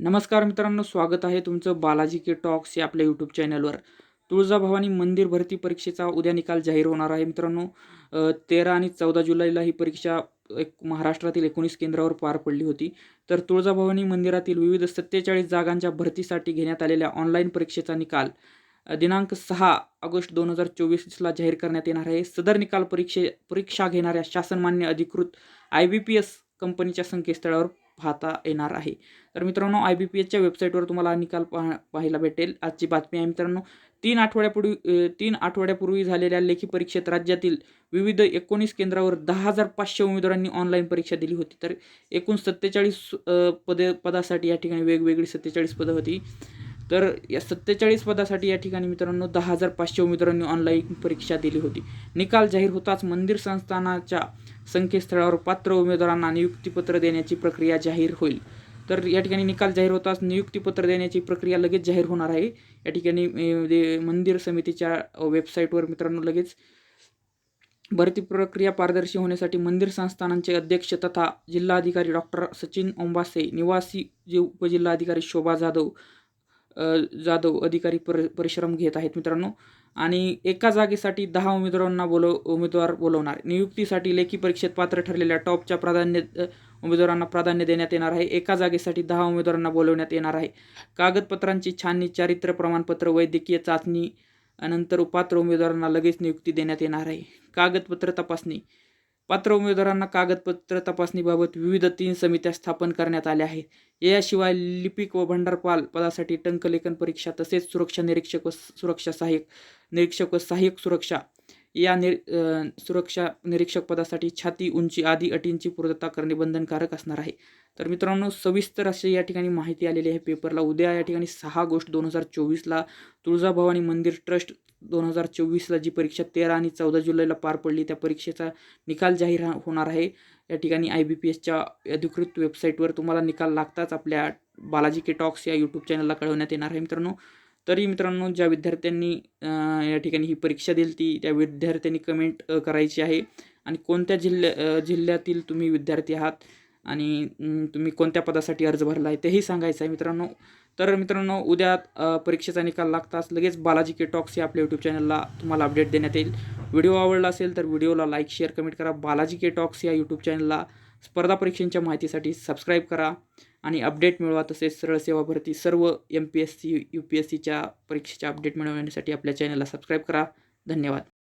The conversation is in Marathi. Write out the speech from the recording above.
नमस्कार मित्रांनो स्वागत आहे तुमचं बालाजी के टॉक्स या आपल्या यूट्यूब चॅनलवर तुळजाभवानी मंदिर भरती परीक्षेचा उद्या निकाल जाहीर होणार आहे मित्रांनो. तेरा आणि चौदा जुलैला ही परीक्षा एक महाराष्ट्रातील एकोणीस केंद्रावर पार पडली होती. तर तुळजाभवानी मंदिरातील विविध सत्तेचाळीस जागांच्या भरतीसाठी घेण्यात आलेल्या ऑनलाईन परीक्षेचा निकाल दिनांक सहा ऑगस्ट दोन हजार चोवीसला जाहीर करण्यात येणार आहे. सदर निकाल परीक्षे परीक्षा घेणाऱ्या शासनमान्य अधिकृत आय बी पी एस कंपनीच्या संकेतस्थळावर पाहता येणार आहे. तर मित्रांनो आय बी पी एसच्या वेबसाईटवर तुम्हाला निकाल पाह पाहायला भेटेल. आजची बातमी आहे मित्रांनो तीन आठवड्यापूर्वी तीन आठवड्यापूर्वी झालेल्या लेखी परीक्षेत राज्यातील विविध एकोणीस केंद्रावर दहा हजार पाचशे उमेदवारांनी ऑनलाईन परीक्षा दिली होती. तर एकूण सत्तेचाळीस पदे पदासाठी या ठिकाणी वेगवेगळी सत्तेचाळीस पदं होती. तर या सत्तेचाळीस पदासाठी या ठिकाणी मित्रांनो दहा हजार पाचशे उमेदवारांनी ऑनलाईन परीक्षा दिली होती. निकाल जाहीर होताच मंदिर संस्थानाच्या संकेतस्थळावर पात्र उमेदवारांना नियुक्तीपत्र देण्याची प्रक्रिया जाहीर होईल. तर या ठिकाणी निकाल जाहीर होताच नियुक्तीपत्र देण्याची प्रक्रिया लगेच जाहीर होणार आहे. या ठिकाणी मंदिर समितीच्या वेबसाईटवर मित्रांनो लगेच भरती प्रक्रिया पारदर्शी होण्यासाठी मंदिर संस्थानांचे अध्यक्ष तथा जिल्हाधिकारी डॉक्टर सचिन ओंबासे निवासी जे उपजिल्हाधिकारी शोभा जाधव जाधव अधिकारी पर परिश्रम घेत आहेत मित्रांनो. आणि एका जागेसाठी दहा उमेदवारांना बोलव उमेदवार बोलवणार. नियुक्तीसाठी लेखी परीक्षेत पात्र ठरलेल्या टॉपच्या प्राधान्य उमेदवारांना प्राधान्य देण्यात येणार आहे. एका जागेसाठी दहा उमेदवारांना बोलवण्यात येणार आहे. कागदपत्रांची छाननी चारित्र्य प्रमाणपत्र वैद्यकीय चाचणी नंतर पात्र उमेदवारांना लगेच नियुक्ती देण्यात येणार आहे. कागदपत्र तपासणी. पात्र उमेदवारांना कागदपत्र तपासणीबाबत विविध तीन समित्या स्थापन करण्यात आल्या आहेत. याशिवाय लिपिक व भंडारपाल पदासाठी टंकलेखन परीक्षा तसेच सुरक्षा निरीक्षक व सुरक्षा सहाय्यक निरीक्षक व सहाय्यक सुरक्षा या नि सुरक्षा निरीक्षक पदासाठी छाती उंची आदी अटींची पूर्तता करणे बंधनकारक असणार आहे. तर मित्रांनो सविस्तर अशी या ठिकाणी माहिती आलेली आहे पेपरला उद्या या ठिकाणी सहा गोष्ट दोन हजार चोवीसला तुळजाभवानी मंदिर ट्रस्ट दोन हजार चोवीसला जी परीक्षा तेरा आणि चौदा जुलैला पार पडली त्या परीक्षेचा निकाल जाहीर होणार आहे. या ठिकाणी आय बी पी एसच्या अधिकृत वेबसाईटवर तुम्हाला निकाल लागताच आपल्या बालाजी के टॉक्स या यूट्यूब चॅनलला कळवण्यात येणार आहे मित्रांनो. तरी मित्रांनो ज्या विद्यार्थ्यांनी या ठिकाणी ही परीक्षा दिली ती त्या विद्यार्थ्यांनी कमेंट करायची आहे. आणि कोणत्या जिल्ह्या जिल्ह्यातील तुम्ही विद्यार्थी आहात आणि तुम्ही कोणत्या पदासाठी अर्ज भरला आहे तेही सांगायचं आहे मित्रांनो. तर मित्रांनो उद्या परीक्षेचा निकाल लागताच लगेच बालाजी के टॉक्स या आपल्या यूट्यूब चॅनलला तुम्हाला अपडेट देण्यात येईल. व्हिडिओ आवडला असेल तर व्हिडिओला लाईक शेअर कमेंट करा. बालाजी के टॉक्स या यूट्यूब चॅनलला स्पर्धा परीक्षांच्या माहितीसाठी सबस्क्राईब करा. आणि अपडेट मिळवा तसेच सरळ सेवा भरती सर्व M P S C U P S सीच्या परीक्षेच्या अपडेट मिळवण्यासाठी आपल्या चॅनलला सबस्क्राईब करा. धन्यवाद.